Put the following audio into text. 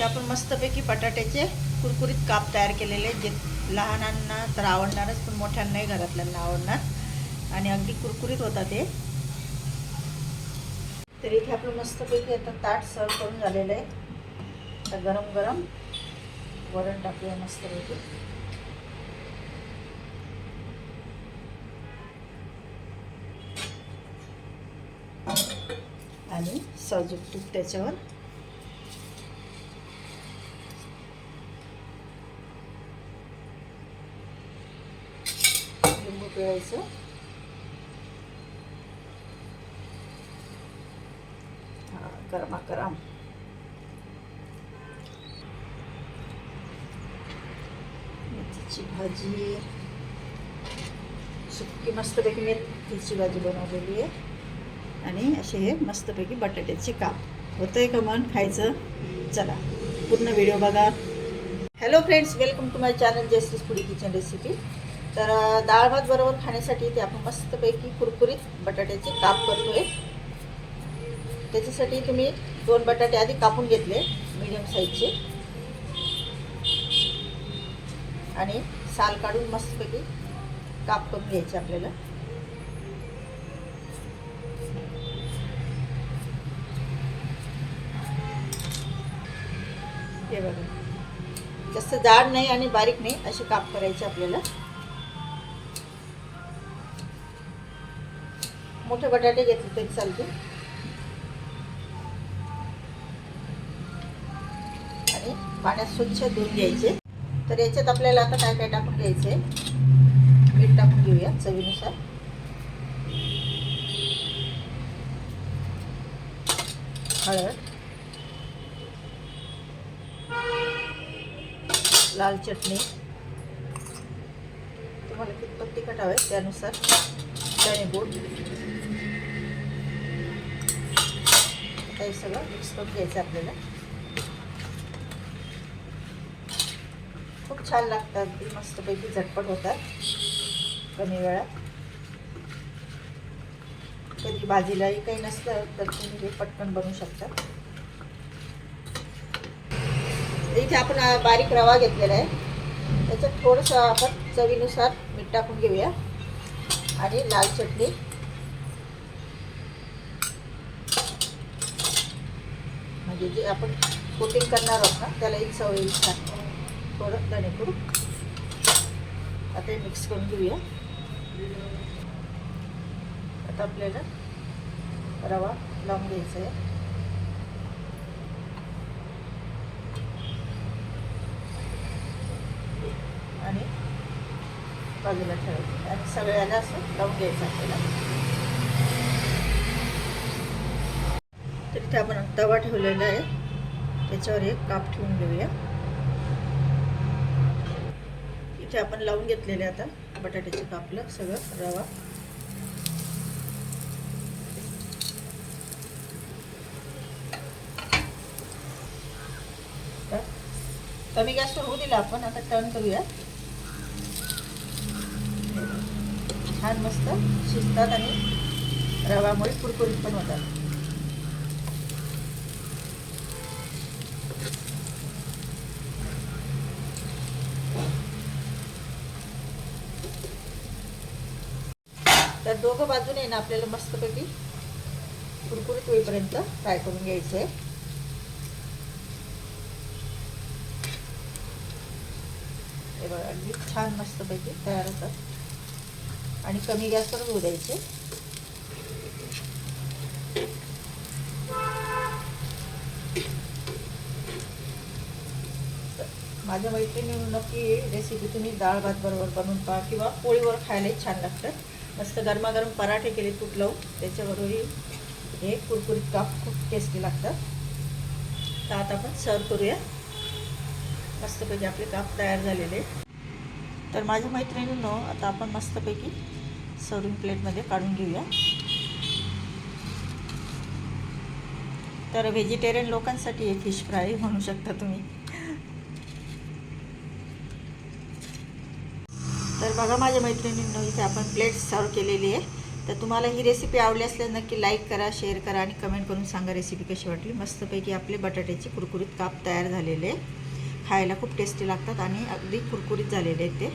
हे आपण मस्तपैकी बटाट्याचे कुरकुरीत काप तयार केलेले जे लहानांना तर आवडणारच पण मोठ्यांनाही घरातल्यांना आवडणार. आणि अगदी कुरकुरीत होता ते. तर इथे आपलं मस्तपैकी आता ताट सर्व करून झालेलं आहे. आता गरम गरम वरण टाकूया मस्तपैकी. आणि सजूक तूप त्याच्यावर. लिंबू पिळायचं हा गरमागरम मेथीची भाजी. सुकी मस्तपैकी मेथीची भाजी बनवलेली आहे. आणि असे हे मस्तपैकी बटाट्याचे काप. होतंय का मन खायचं? चला पूर्ण व्हिडिओ बघा. Hello friends welcome to my channel justice foodie kitchen recipe तर डाळ भात बरोबर खाण्यासाठी ते आपण मस्तपैकी कुरकुरीत बटाट्याचे काप करतोय. त्याच्यासाठी तुम्ही दोन बटाटे आधी कापून घेतले मीडियम साईजचे आणि साल काढून मस्तपैकी काप करून घ्यायचे आपल्याला. हे बघा. जास्त जाड नाही आणि बारीक नाही असे काप करायचे आपल्याला. मोठे बटाटे घेतले तरी चालते. आणि पाण्यात स्वच्छ धुवून घ्यायचे. तर याच्यात आपल्याला आता काय काय टाकून घ्यायचे? मीठ टाकून घेऊया चवीनुसार. हळद. लाल चटणी. तुम्हाला कितपत तिखट हवे त्यानुसार. धणे हे सगळं मिक्स करून घ्यायचं आपल्याला. खूप छान लागतात ते मस्तपैकी झटपट होतात. कमी वेळात. कधी भाजीलाही काही नसलं तर तुम्ही हे पटकन बनवू शकता. इथे आपण बारीक रवा घेतलेला आहे. त्याच्यात थोडंसं आपण चवीनुसार मीठ टाकून घेऊया. आणि लाल चटणी. म्हणजे जे आपण कोटिंग करणार आहोत ना त्याला एक सवय येईल छान. थोडं धणेपूड आता मिक्स करून घेऊया. आता आपल्याला रवा लावून घ्यायचा आहे. आणि बाजूला ठेवायचं. आणि सगळ्याला असं लावून घ्यायचं आपल्याला. इथे आपण तवा ठेवलेला आहे. त्याच्यावर एक काप ठेवून घेऊया. इथे आपण लावून घेतलेले आता बटाट्याचे कापलं सगळं रवा. कमी गॅस होऊ दिला आपण आता टर्न करूया. छान मस्त शिजतात आणि रवामुळे कुरकुरीत पण होतात. तर दोघं बाजूने ना आपल्याला मस्तपैकी कुरकुरीत होईपर्यंत फ्राय करून घ्यायचं आहे हे बघा अगदी छान मस्तपैकी तयार होतात. आणि कमी गॅसवर होऊ द्यायचे. माझ्या मैत्रिणी नक्की रेसिपी तुम्ही डाळ भात बरोबर बनवून पहा किंवा पोळीवर खायलाही छान लागतं. मस्त गरमागरम पराठे केले तुटलं लावून त्याच्याबरोबरही हे कुरकुरीत काप खूप टेस्टी लागतात तर आता आपण सर्व करूया. मस्तपैकी आपले काप तयार झालेले तर माझ्या मैत्रिणींनो आता आपण मस्तपैकी सर्विंग प्लेटमध्ये काढून घेऊया. तर व्हेजिटेरियन लोकांसाठी हे फिश फ्राय म्हणू शकता तुम्ही. तर बघा माझ्या मैत्रिणींनो इथे आपण प्लेट सर्व केलेली आहे. तर तुम्हाला ही रेसिपी आवडली असल्यास नक्की लाईक करा शेअर करा आणि कमेंट करून सांगा रेसिपी कशी वाटली. मस्तपैकी आपले बटाट्याचे कुरकुरीत काप तयार झालेले खायला खूप टेस्टी लागतात आणि अगदी कुरकुरीत झालेले आहेत ते.